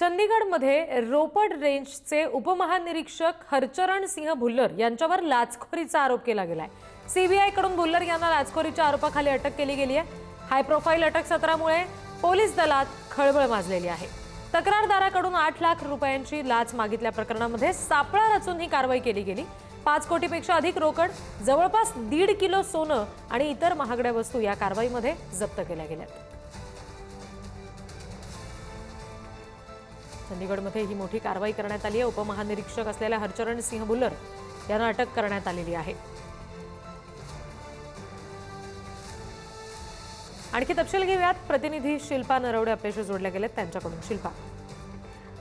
चंदीगडमध्ये रोपड रेंजचे उपमहानिरीक्षक हरचरण सिंह भुल्लर यांच्यावर लाचखोरीचा आरोप केला गेलाय. सीबीआयकडून भुल्लर यांना लाचखोरीच्या आरोपाखाली अटक केली गेली आहे. हाय प्रोफाईल अटक सत्रामुळे पोलीस दलात खळबळ माजलेली आहे. तक्रारदाराकडून आठ लाख रुपयांची लाच मागितल्या प्रकरणामध्ये सापळा रचून ही कारवाई केली गेली. पाच कोटीपेक्षा अधिक रोकड जवळपास दीड किलो सोनं आणि इतर महागड्या वस्तू या कारवाईमध्ये जप्त केल्या गेल्यात. चंदीगडमध्ये ही मोठी कारवाई करण्यात आली आहे. उपमहानिरीक्षक असलेल्या हरचरण सिंह बुल्लर यांना अटक करण्यात आलेली आहे. आणखी तपशील घेऊयात. प्रतिनिधी शिल्पा नरवडे आपल्याशी जोडल्या गेलेत. त्यांच्याकडून शिल्पा.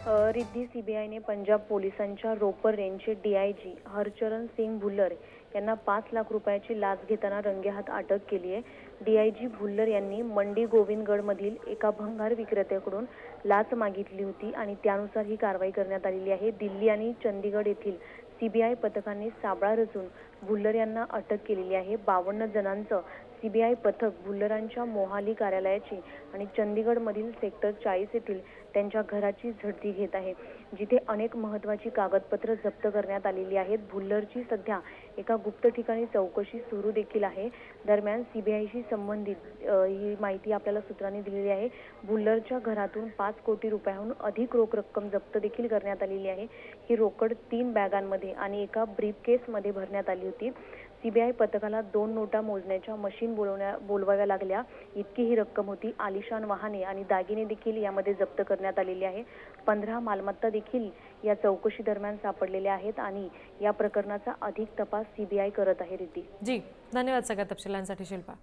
रिद्धी सीबीआयने पंजाब पोलिसांच्या रोपर रेंजचे डीआयजी हरचरण सिंग भुल्लर यांना पाच लाख रुपयाची लाच घेताना रंगेहात अटक केली आहे. डीआयजी भुल्लर यांनी मंडी गोविंदगडमधील एका भंगार विक्रेत्याकडून लाच मागितली होती आणि त्यानुसार ही कारवाई करण्यात आलेली आहे. दिल्ली आणि चंदीगड येथील सीबीआय पथकांनी साबळा रचून भुल्लर यांना अटक केलेली आहे. बावन्न जणांचं सीबीआय पथक भुल्लरांच्या मोहाली कार्यालयाची आणि चंदीगडमधील सेक्टर चाळीस येथील त्यांच्या घराची झडती घेत आहे. जिथे अनेक महत्वाची कागदपत्र जप्त करण्यात आलेली आहेत. भुल्लरची सध्या एका गुप्त ठिकाणी चौकशी सुरू देखील आहे. दरम्यान सीबीआयशी संबंधित ही माहिती आपल्याला सूत्रांनी दिलेली आहे. भुल्लरच्या घरातून पाच कोटी रुपयाहून अधिक रोख रक्कम जप्त देखील करण्यात आलेली आहे. ही रोकड तीन बॅगांमध्ये आणि एका ब्रीफ केसमध्ये भरण्यात आली होती. सीबीआय पथकाला दोन नोटा मोजण्याच्या मशीन बोलवण्या बोलवाव्या लागल्या. इतकी ही रक्कम होती. आलिशान वाहने आणि दागिने देखील यामध्ये जप्त करण्यात आलेली आहे पंधरा मालमत्ता देखील या चौकशी दरम्यान सापडलेल्या आहेत आणि या प्रकरणाचा अधिक तपास सीबीआय करत आहे रिती. जी धन्यवाद सगळ्या तपशिलांसाठी शिल्पा.